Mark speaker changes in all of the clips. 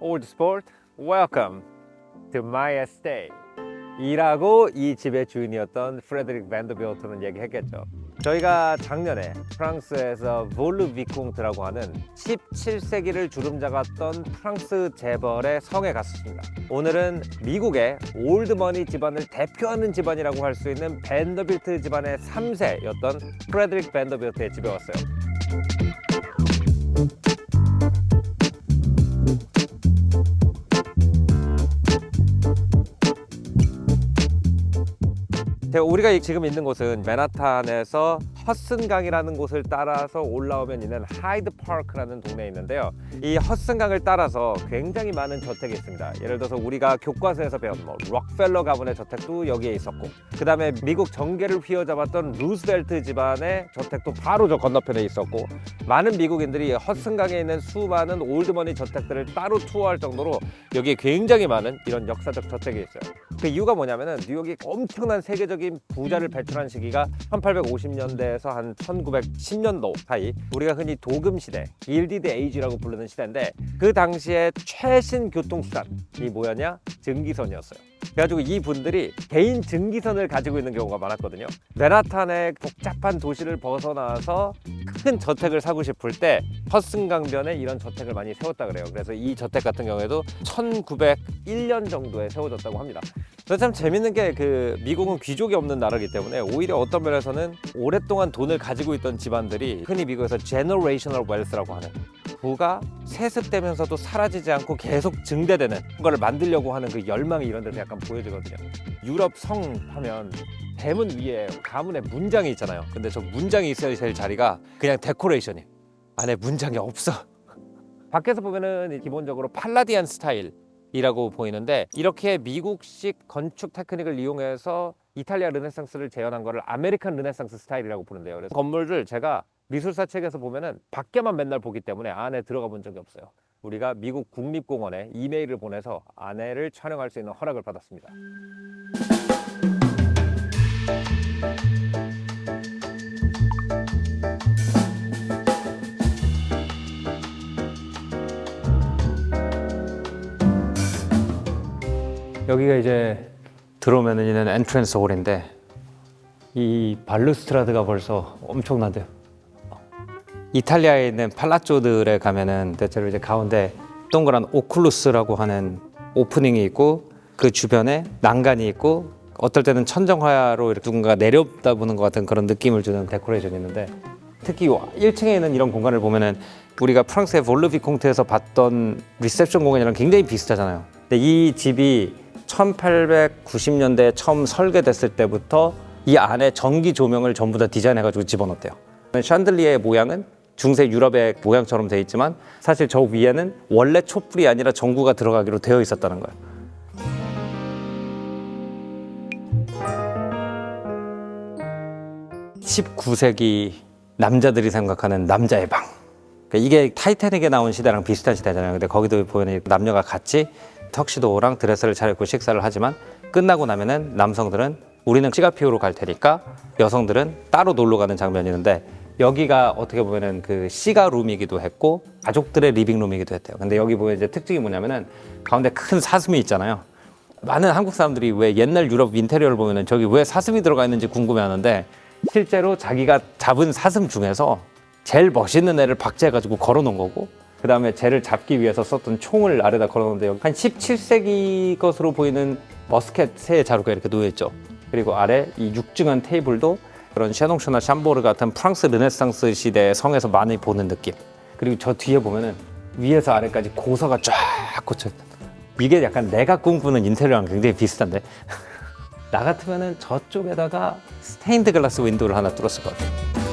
Speaker 1: Old Sport, welcome to my estate. 이라고 이 집의 주인이었던 프레드릭 밴더빌트는 얘기했겠죠. 저희가 작년에 프랑스에서 볼르 비콩트라고 하는 17세기를 주름잡았던 프랑스 재벌의 성에 갔습니다. 오늘은 미국의 올드머니 집안을 대표하는 집안이라고 할 수 있는 밴더빌트 집안의 3세였던 프레드릭 밴더빌트의 집에 왔어요. 우리가 지금 있는 곳은 맨하탄에서 허슨강이라는 곳을 따라서 올라오면 있는 하이드 파크라는 동네에 있는데요. 이 허슨강을 따라서 굉장히 많은 저택이 있습니다. 예를 들어서 우리가 교과서에서 배운 뭐 록펠러 가문의 저택도 여기에 있었고, 그 다음에 미국 정계를 휘어잡았던 루스벨트 집안의 저택도 바로 저 건너편에 있었고, 많은 미국인들이 허슨강에 있는 수많은 올드머니 저택들을 따로 투어할 정도로 여기에 굉장히 많은 이런 역사적 저택이 있어요. 그 이유가 뭐냐면은 뉴욕이 엄청난 세계적인 부자를 배출한 시기가 1850년대 에서 한 1910년도 사이 우리가 흔히 도금 시대, 길디드 에이지라고 부르는 시대인데 그 당시에 최신 교통수단이 뭐였냐? 증기선이었어요. 그래가지고 이 분들이 개인 증기선을 가지고 있는 경우가 많았거든요. 맨하탄의 복잡한 도시를 벗어나서 큰 저택을 사고 싶을 때 허슨강변에 이런 저택을 많이 세웠다 그래요. 그래서 이 저택 같은 경우에도 1901년 정도에 세워졌다고 합니다. 참 재밌는 게 그 미국은 귀족이 없는 나라이기 때문에 오히려 어떤 면에서는 오랫동안 돈을 가지고 있던 집안들이 흔히 미국에서 generational wealth라고 하는 부가 세습되면서도 사라지지 않고 계속 증대되는 거를 만들려고 하는 그 열망이 이런 데서 약간 보여지거든요. 유럽 성 하면 대문 위에 가문의 문장이 있잖아요. 근데 저 문장이 있어야 될 자리가 그냥 데코레이션이 안에 문장이 없어. 밖에서 보면은 기본적으로 팔라디안 스타일이라고 보이는데 이렇게 미국식 건축 테크닉을 이용해서 이탈리아 르네상스를 재현한 거를 아메리칸 르네상스 스타일이라고 부른대요. 그래서 건물들 제가 미술사 책에서 보면은 밖에만 맨날 보기 때문에 안에 들어가 본 적이 없어요. 우리가 미국 국립공원에 이메일을 보내서 안에를 촬영할 수 있는 허락을 받았습니다. 여기가 이제 들어오면 있는 엔트랜스 홀인데 이 발루스트라드가 벌써 엄청난데요. 이탈리아에 있는 팔라쪼들에 가면은 대체로 이제 가운데 동그란 오클루스라고 하는 오프닝이 있고 그 주변에 난간이 있고 어떨 때는 천정화로 이렇게 누군가 내려다 보는 것 같은 그런 느낌을 주는 데코레이션이 있는데 특히 1층에 있는 이런 공간을 보면은 우리가 프랑스의 볼르비콩트에서 봤던 리셉션 공간이랑 굉장히 비슷하잖아요. 근데 이 집이 1890년대에 처음 설계됐을 때부터 이 안에 전기 조명을 전부 다 디자인해가지고 집어넣었대요. 샹들리에의 모양은 중세 유럽의 모양처럼 되어 있지만 사실 저 위에는 원래 촛불이 아니라 전구가 들어가기로 되어 있었다는 거예요. 19세기 남자들이 생각하는 남자의 방. 그러니까 이게 타이타닉에 나온 시대랑 비슷한 시대잖아요. 근데 거기도 보면 남녀가 같이 턱시도랑 드레스를 차려입고 식사를 하지만 끝나고 나면은 남성들은 우리는 시가피우로 갈 테니까 여성들은 따로 놀러 가는 장면이 있는데 여기가 어떻게 보면은 그 시가 룸이기도 했고 가족들의 리빙룸이기도 했대요. 근데 여기 보면 이제 특징이 뭐냐면은 가운데 큰 사슴이 있잖아요. 많은 한국 사람들이 왜 옛날 유럽 인테리어를 보면은 저기 왜 사슴이 들어가 있는지 궁금해하는데 실제로 자기가 잡은 사슴 중에서 제일 멋있는 애를 박제해가지고 걸어놓은 거고 그 다음에 쟤를 잡기 위해서 썼던 총을 아래다 걸어놓은데 한 17세기 것으로 보이는 머스켓 새 자루가 이렇게 놓여있죠. 그리고 아래 이 육중한 테이블도 그런 샤농쇼나 샴보르 같은 프랑스 르네상스 시대의 성에서 많이 보는 느낌. 그리고 저 뒤에 보면은 위에서 아래까지 고서가 쫙 꽂혀 있다. 이게 약간 내가 꿈꾸는 인테리어랑 굉장히 비슷한데. 나 같으면은 저쪽에다가 스테인드 글라스 윈도우를 하나 뚫었을 것 같아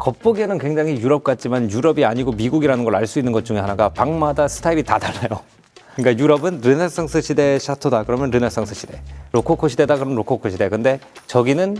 Speaker 1: 겉보기에는 굉장히 유럽 같지만 유럽이 아니고 미국이라는 걸 알 수 있는 것 중에 하나가 방마다 스타일이 다 달라요. 그러니까 유럽은 르네상스 시대 샤토다 그러면 르네상스 시대, 로코코 시대다 그러면 로코코 시대. 근데 저기는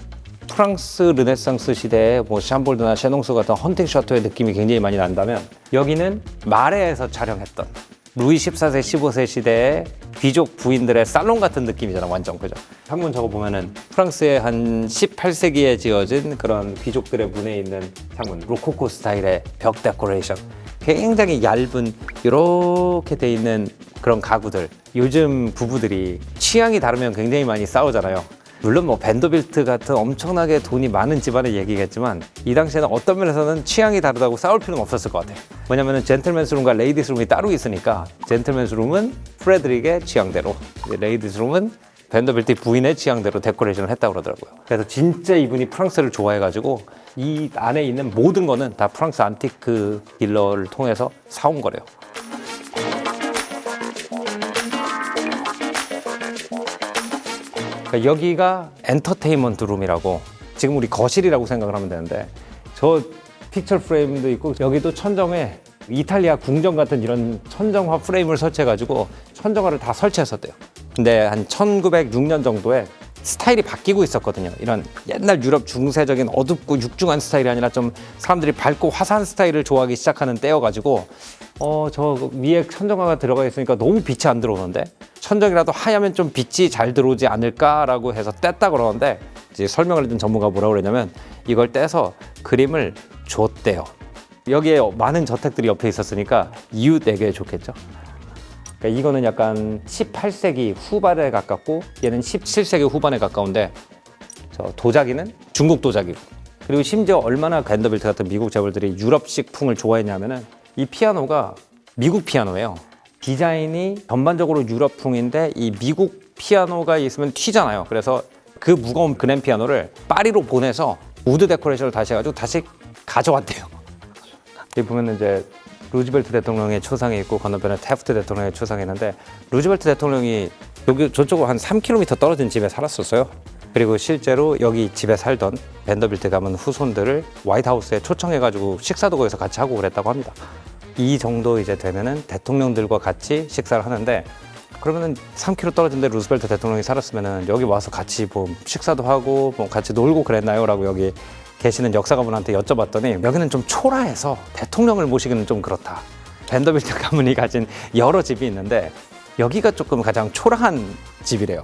Speaker 1: 프랑스 르네상스 시대의 뭐 샴볼드나 셰농스 같은 헌팅 샤토의 느낌이 굉장히 많이 난다면 여기는 마레에서 촬영했던 루이 14세, 15세 시대의 귀족 부인들의 살롱 같은 느낌이잖아 완전 그죠? 창문 저거 보면은 프랑스의 한 18세기에 지어진 그런 귀족들의 문에 있는 창문 로코코 스타일의 벽 데코레이션. 굉장히 얇은 이렇게 돼 있는 그런 가구들. 요즘 부부들이 취향이 다르면 굉장히 많이 싸우잖아요 물론 뭐 밴더빌트 같은 엄청나게 돈이 많은 집안의 얘기겠지만 이 당시에는 어떤 면에서는 취향이 다르다고 싸울 필요는 없었을 것 같아요. 왜냐면은 젠틀맨스 룸과 레이디스 룸이 따로 있으니까 젠틀맨스 룸은 프레드릭의 취향대로 이제 레이디스 룸은 밴더빌트 부인의 취향대로 데코레이션을 했다고 그러더라고요. 그래서 진짜 이분이 프랑스를 좋아해가지고 이 안에 있는 모든 거는 다 프랑스 안티크 딜러를 통해서 사온 거래요. 그러니까 여기가 엔터테인먼트 룸이라고 지금 우리 거실이라고 생각을 하면 되는데 저 픽처 프레임도 있고 여기도 천정에 이탈리아 궁전 같은 이런 천정화 프레임을 설치해가지고 천정화를 다 설치했었대요. 근데 한 1906년 정도에 스타일이 바뀌고 있었거든요. 이런 옛날 유럽 중세적인 어둡고 육중한 스타일이 아니라 좀 사람들이 밝고 화사한 스타일을 좋아하기 시작하는 때여가지고 어 저 위에 천정화가 들어가 있으니까 너무 빛이 안 들어오는데 천정이라도 하얗면 좀 빛이 잘 들어오지 않을까라고 해서 뗐다 그러는데 이제 설명을 해준 전문가가 뭐라고 그러냐면 이걸 떼서 그림을 줬대요. 여기에 많은 저택들이 옆에 있었으니까 이웃에게 좋겠죠. 그러니까 이거는 약간 18세기 후반에 가깝고 얘는 17세기 후반에 가까운데 저 도자기는 중국 도자기고 그리고 심지어 얼마나 밴더빌트 같은 미국 재벌들이 유럽식 풍을 좋아했냐면은 이 피아노가 미국 피아노예요. 디자인이 전반적으로 유럽 풍인데 이 미국 피아노가 있으면 튀잖아요. 그래서 그 무거운 그랜 피아노를 파리로 보내서 우드 데코레이션을 다시 해가지고 다시 가져왔대요. 여기 보면 이제 루즈벨트 대통령의 초상이 있고 건너편에 테프트 대통령의 초상이 있는데 루즈벨트 대통령이 여기 저쪽으로 한 3km 떨어진 집에 살았었어요. 그리고 실제로 여기 집에 살던 밴더빌트 가문 후손들을 화이트하우스에 초청해가지고 식사도 거기서 같이 하고 그랬다고 합니다. 이 정도 이제 되면은 대통령들과 같이 식사를 하는데 그러면은 3km 떨어진 데 루스벨트 대통령이 살았으면은 여기 와서 같이 뭐 식사도 하고 뭐 같이 놀고 그랬나요? 라고 여기 계시는 역사가분한테 여쭤봤더니 여기는 좀 초라해서 대통령을 모시기는 좀 그렇다. 밴더빌트 가문이 가진 여러 집이 있는데 여기가 조금 가장 초라한 집이래요.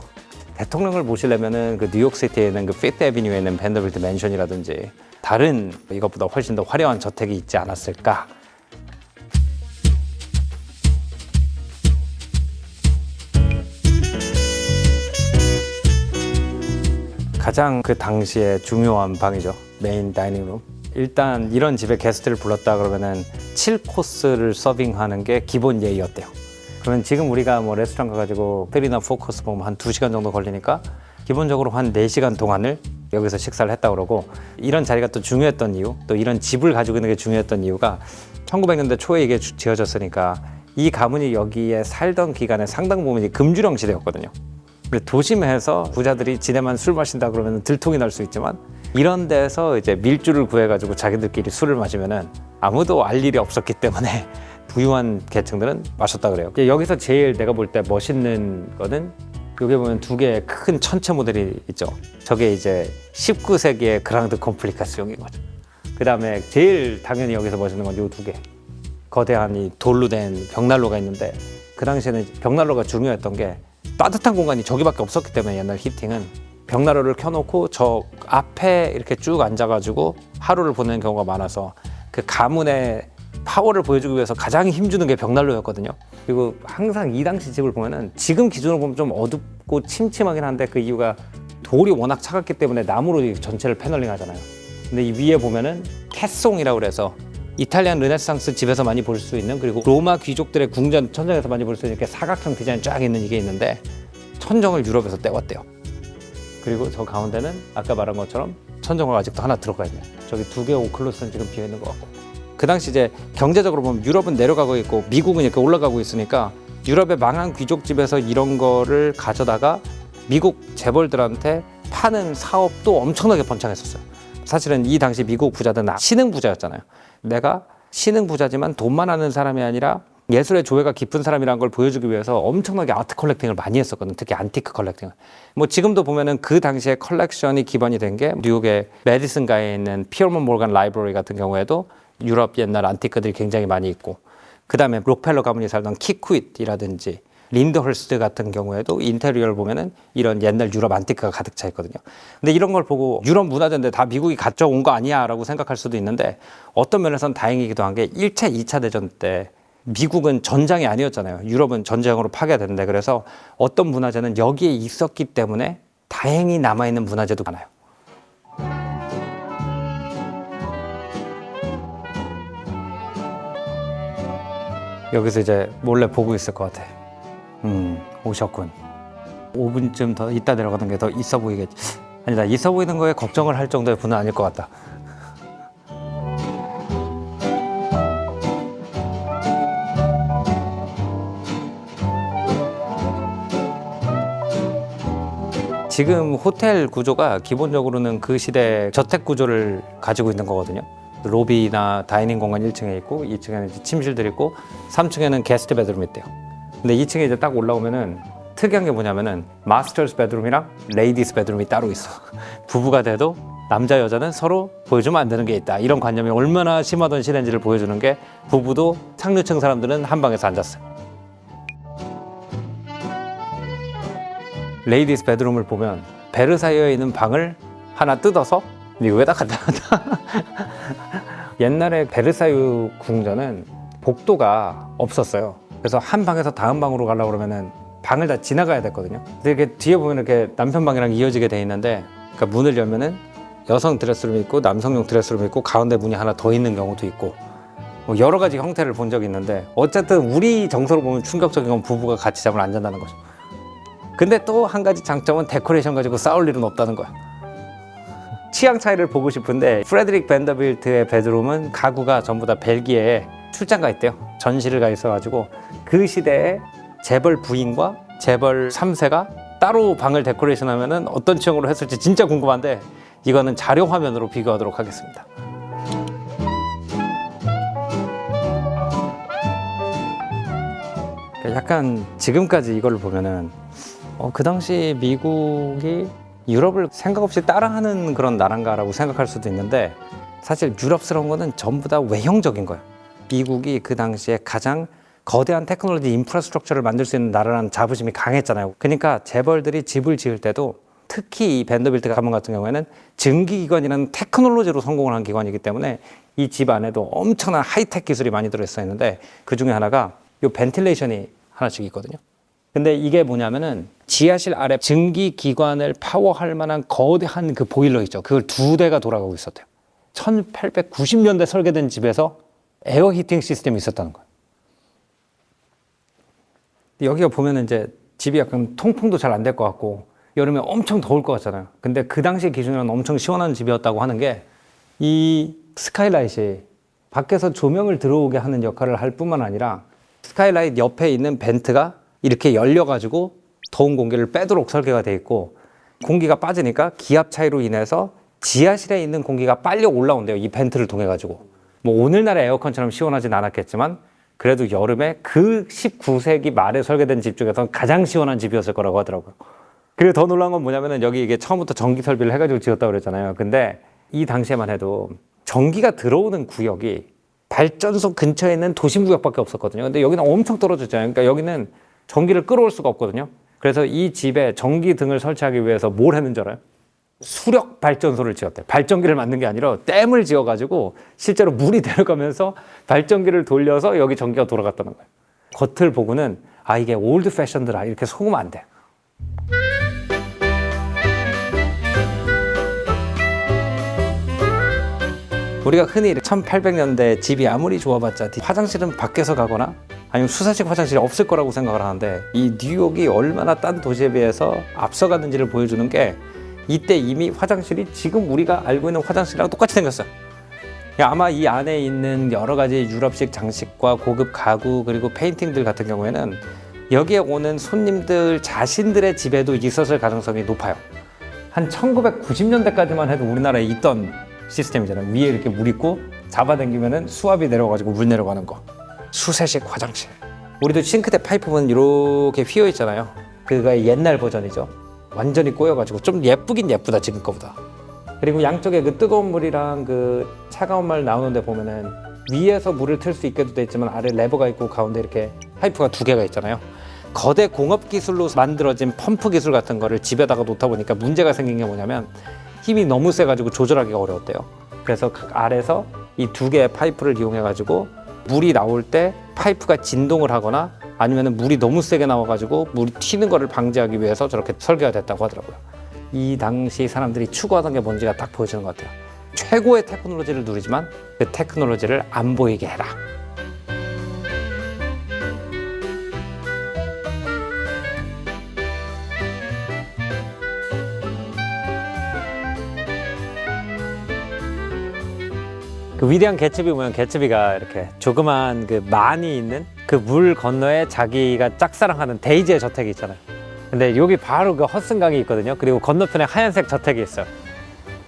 Speaker 1: 대통령을 모시려면은 그 뉴욕시티에 있는 그 피트 애비뉴에 있는 밴더빌트 맨션이라든지 다른 이것보다 훨씬 더 화려한 저택이 있지 않았을까 가장 그 당시에 중요한 방이죠. 메인 다이닝룸. 일단 이런 집에 게스트를 불렀다 그러면은 7코스를 서빙하는 게 기본 예의였대요. 그러면 지금 우리가 뭐 레스토랑 가가지고 3나 4코스 보면 한 2시간 정도 걸리니까 기본적으로 한 4시간 동안을 여기서 식사를 했다 그러고 이런 자리가 또 중요했던 이유 또 이런 집을 가지고 있는 게 중요했던 이유가 1900년대 초에 이게 주- 지어졌으니까 이 가문이 여기에 살던 기간에 상당 부분이 금주령 시대였거든요. 도심에서 부자들이 지내만 술 마신다 그러면 들통이 날 수 있지만 이런 데서 이제 밀주를 구해가지고 자기들끼리 술을 마시면은 아무도 알 일이 없었기 때문에 부유한 계층들은 마셨다 그래요. 여기서 제일 내가 볼 때 멋있는 거는 여기 보면 두 개의 큰 천체 모델이 있죠. 저게 이제 19세기의 그랑드 콤플리카스용인 거죠. 그 다음에 제일 당연히 여기서 멋있는 건 요 두 개. 거대한 이 돌로 된 벽난로가 있는데 그 당시에는 벽난로가 중요했던 게 따뜻한 공간이 저기밖에 없었기 때문에 옛날 히팅은 벽난로를 켜놓고 저 앞에 이렇게 쭉 앉아가지고 하루를 보내는 경우가 많아서 그 가문의 파워를 보여주기 위해서 가장 힘주는 게 벽난로였거든요. 그리고 항상 이 당시 집을 보면은 지금 기준으로 보면 좀 어둡고 침침하긴 한데 그 이유가 돌이 워낙 차갑기 때문에 나무로 이 전체를 패널링 하잖아요. 근데 이 위에 보면은 캐송이라고 그래서 이탈리안 르네상스 집에서 많이 볼 수 있는 그리고 로마 귀족들의 궁전 천정에서 많이 볼 수 있는 이렇게 사각형 디자인 쫙 있는 이게 있는데 천정을 유럽에서 떼왔대요. 그리고 저 가운데는 아까 말한 것처럼 천정화가 아직도 하나 들어가 있네. 저기 두개 오클로스는 지금 비어 있는 것 같고. 그 당시 이제 경제적으로 보면 유럽은 내려가고 있고 미국은 이렇게 올라가고 있으니까 유럽의 망한 귀족 집에서 이런 거를 가져다가 미국 재벌들한테 파는 사업도 엄청나게 번창했었어요. 사실은 이 당시 미국 부자들은 신흥 부자였잖아요. 내가 신흥 부자지만 돈만 하는 사람이 아니라 예술의 조예가 깊은 사람이라는 걸 보여주기 위해서 엄청나게 아트 컬렉팅을 많이 했었거든. 특히 안티크 컬렉팅을. 뭐 지금도 보면은 그 당시에 컬렉션이 기반이 된 게 뉴욕의 메디슨가에 있는 피어먼 몰간 라이브러리 같은 경우에도 유럽 옛날 안티크들이 굉장히 많이 있고 그 다음에 록펠러 가문이 살던 키쿠잇이라든지 린드헐스트 같은 경우에도 인테리어를 보면은 이런 옛날 유럽 안티크가 가득 차 있거든요. 근데 이런 걸 보고 유럽 문화재인데 다 미국이 가져온 거 아니야라고 생각할 수도 있는데 어떤 면에서는 다행이기도 한 게 1차, 2차 대전 때 미국은 전장이 아니었잖아요. 유럽은 전쟁으로 파괴됐는데 그래서 어떤 문화재는 여기에 있었기 때문에 다행히 남아 있는 문화재도 많아요. 여기서 이제 몰래 보고 있을 것 같아. 음, 오셨군. 5분쯤 더 있다 내려가는 게 더 있어 보이겠지. 아니다, 있어 보이는 거에 걱정을 할 정도의 분은 아닐 것 같다. 지금 호텔 구조가 기본적으로는 그 시대 저택 구조를 가지고 있는 거거든요. 로비나 다이닝 공간 1층에 있고 2층에는 이제 침실들이 있고 3층에는 게스트 베드룸이 있대요. 근데 2층에 이제 딱 올라오면은 특이한 게 뭐냐면은 마스터스 베드룸이랑 레이디스 베드룸이 따로 있어. 부부가 돼도 남자 여자는 서로 보여주면 안 되는 게 있다. 이런 관념이 얼마나 심하던 시대인지를 보여주는 게 부부도 상류층 사람들은 한 방에서 앉았어요. 레이디스 베드룸을 보면 베르사유에 있는 방을 하나 뜯어서 왜다 갖다 놨다 옛날에 베르사유 궁전은 복도가 없었어요 그래서 한 방에서 다음 방으로 가려고 그러면은 방을 다 지나가야 됐거든요 근데 이렇게 뒤에 보면 이렇게 남편 방이랑 이어지게 돼 있는데 그러니까 문을 열면은 여성 드레스룸이 있고 남성용 드레스룸이 있고 가운데 문이 하나 더 있는 경우도 있고 뭐 여러 가지 형태를 본 적이 있는데 어쨌든 우리 정서로 보면 충격적인 건 부부가 같이 잠을 안 잔다는 거죠 근데 또 한 가지 장점은 데코레이션 가지고 싸울 일은 없다는 거야. 취향 차이를 보고 싶은데 프레드릭 밴더빌트의 베드룸은 가구가 전부 다 벨기에에 출장 가 있대요. 전시를 가 있어가지고 그 시대에 재벌 부인과 재벌 3세가 따로 방을 데코레이션 하면은 어떤 취향으로 했을지 진짜 궁금한데 이거는 자료 화면으로 비교하도록 하겠습니다. 그러니까 약간 지금까지 이걸 보면은 어, 그 당시 미국이 유럽을 생각 없이 따라하는 그런 나라인가라고 생각할 수도 있는데 사실 유럽스러운 거는 전부 다 외형적인 거예요. 미국이 그 당시에 가장 거대한 테크놀로지 인프라스트럭처를 만들 수 있는 나라라는 자부심이 강했잖아요. 그러니까 재벌들이 집을 지을 때도 특히 이 밴더빌트 가문 같은 경우에는 증기기관이라는 테크놀로지로 성공을 한 기관이기 때문에 이 집 안에도 엄청난 하이텍 기술이 많이 들어있어 있는데 그 중에 하나가 이 벤틸레이션이 하나씩 있거든요. 근데 이게 뭐냐면은 지하실 아래 증기 기관을 파워할 만한 거대한 그 보일러 있죠. 그걸 두 대가 돌아가고 있었대요. 1890년대 설계된 집에서 에어 히팅 시스템이 있었다는 거예요. 여기가 보면은 이제 집이 약간 통풍도 잘 안 될 것 같고 여름에 엄청 더울 것 같잖아요. 근데 그 당시 기준으로는 엄청 시원한 집이었다고 하는 게 이 스카이라이트이 밖에서 조명을 들어오게 하는 역할을 할 뿐만 아니라 스카이라이트 옆에 있는 벤트가 이렇게 열려가지고 더운 공기를 빼도록 설계가 돼 있고 공기가 빠지니까 기압 차이로 인해서 지하실에 있는 공기가 빨리 올라온대요. 이 벤트를 통해 가지고. 뭐 오늘날의 에어컨처럼 시원하진 않았겠지만 그래도 여름에 그 19세기 말에 설계된 집 중에서 가장 시원한 집이었을 거라고 하더라고요. 그리고 더 놀라운 건 뭐냐면은 여기 이게 처음부터 전기 설비를 해가지고 지었다고 그랬잖아요. 근데 이 당시에만 해도 전기가 들어오는 구역이 발전소 근처에 있는 도심 구역밖에 없었거든요. 근데 여기는 엄청 떨어졌잖아요. 그러니까 여기는 전기를 끌어올 수가 없거든요. 그래서 이 집에 전기 등을 설치하기 위해서 뭘 했는 줄 알아요? 수력 발전소를 지었대요. 발전기를 만든 게 아니라 댐을 지어가지고 실제로 물이 내려가면서 발전기를 돌려서 여기 전기가 돌아갔다는 거예요. 겉을 보고는 아 이게 올드 패션드라 이렇게 속으면 안 돼. 우리가 흔히 1800년대 집이 아무리 좋아봤자 화장실은 밖에서 가거나 아니면 수사식 화장실이 없을 거라고 생각을 하는데 이 뉴욕이 얼마나 딴 도시에 비해서 앞서가는지를 보여주는 게 이때 이미 화장실이 지금 우리가 알고 있는 화장실이랑 똑같이 생겼어요. 아마 이 안에 있는 여러 가지 유럽식 장식과 고급 가구 그리고 페인팅들 같은 경우에는 여기에 오는 손님들 자신들의 집에도 있었을 가능성이 높아요. 한 1990년대까지만 해도 우리나라에 있던 시스템이잖아요. 위에 이렇게 물 있고 잡아당기면은 수압이 내려가지고 물 내려가는 거. 수세식 화장실. 우리도 싱크대 파이프 보면 이렇게 휘어 있잖아요. 그거의 옛날 버전이죠. 완전히 꼬여가지고 좀 예쁘긴 예쁘다 지금 거보다. 그리고 양쪽에 그 뜨거운 물이랑 그 차가운 물 나오는데 보면은 위에서 물을 틀 수 있게도 돼 있지만 아래 레버가 있고 가운데 이렇게 파이프가 두 개가 있잖아요. 거대 공업 기술로 만들어진 펌프 기술 같은 거를 집에다가 놓다 보니까 문제가 생긴 게 뭐냐면 힘이 너무 세가지고 조절하기가 어려웠대요. 그래서 각 아래서 이 두 개의 파이프를 이용해가지고 물이 나올 때 파이프가 진동을 하거나 아니면 물이 너무 세게 나와가지고 물이 튀는 거를 방지하기 위해서 저렇게 설계가 됐다고 하더라고요. 이 당시 사람들이 추구하던 게 뭔지가 딱 보여지는 것 같아요. 최고의 테크놀로지를 누리지만 그 테크놀로지를 안 보이게 해라. 그 위대한 개츠비 보면 개츠비가 이렇게 조그만 그 만이 있는 그 물 건너에 자기가 짝사랑하는 데이지의 저택이 있잖아요. 근데 여기 바로 그 허슨강이 있거든요. 그리고 건너편에 하얀색 저택이 있어요.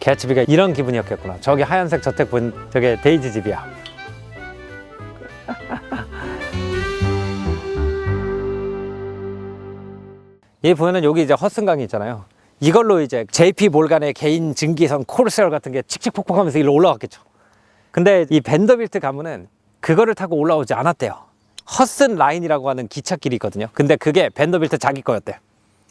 Speaker 1: 개츠비가 이런 기분이었겠구나. 저기 하얀색 저택 본 저게 데이지 집이야. 이 보면은 여기 이제 허슨강이 있잖아요. 이걸로 이제 JP 몰간의 개인 증기선 코르셀 같은 게 칙칙폭폭하면서 일로 올라왔겠죠. 근데 이 벤더빌트 가문은 그거를 타고 올라오지 않았대요. 허슨 라인이라고 하는 기찻길이 있거든요. 근데 그게 벤더빌트 자기 거였대요.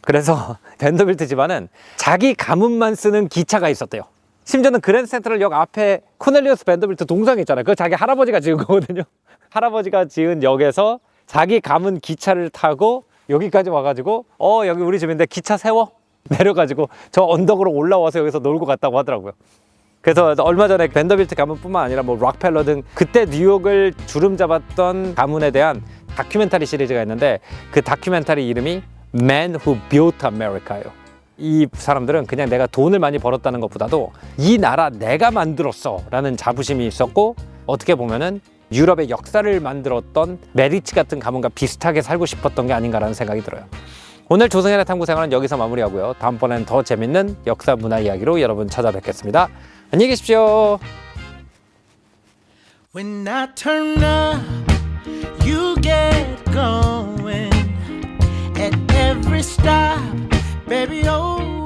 Speaker 1: 그래서 벤더빌트 집안은 자기 가문만 쓰는 기차가 있었대요. 심지어는 그랜드 센트럴 역 앞에 코넬리우스 벤더빌트 동상이 있잖아요. 그거 자기 할아버지가 지은 거거든요. 할아버지가 지은 역에서 자기 가문 기차를 타고 여기까지 와가지고 어 여기 우리 집인데 기차 세워 내려가지고 저 언덕으로 올라와서 여기서 놀고 갔다고 하더라고요. 그래서 얼마 전에 벤더빌트 가문뿐만 아니라 뭐 락펠러 등 그때 뉴욕을 주름 잡았던 가문에 대한 다큐멘터리 시리즈가 있는데 그 다큐멘터리 이름이 Man Who Built America예요. 이 사람들은 그냥 내가 돈을 많이 벌었다는 것보다도 이 나라 내가 만들었어 라는 자부심이 있었고 어떻게 보면은 유럽의 역사를 만들었던 메리츠 같은 가문과 비슷하게 살고 싶었던 게 아닌가라는 생각이 들어요. 오늘 조승현의 탐구 생활은 여기서 마무리하고요. 다음번엔 더 재밌는 역사 문화 이야기로 여러분 찾아뵙겠습니다. 안녕히 계십시오.
Speaker 2: When I turn up, you get going. At every stop, baby, oh.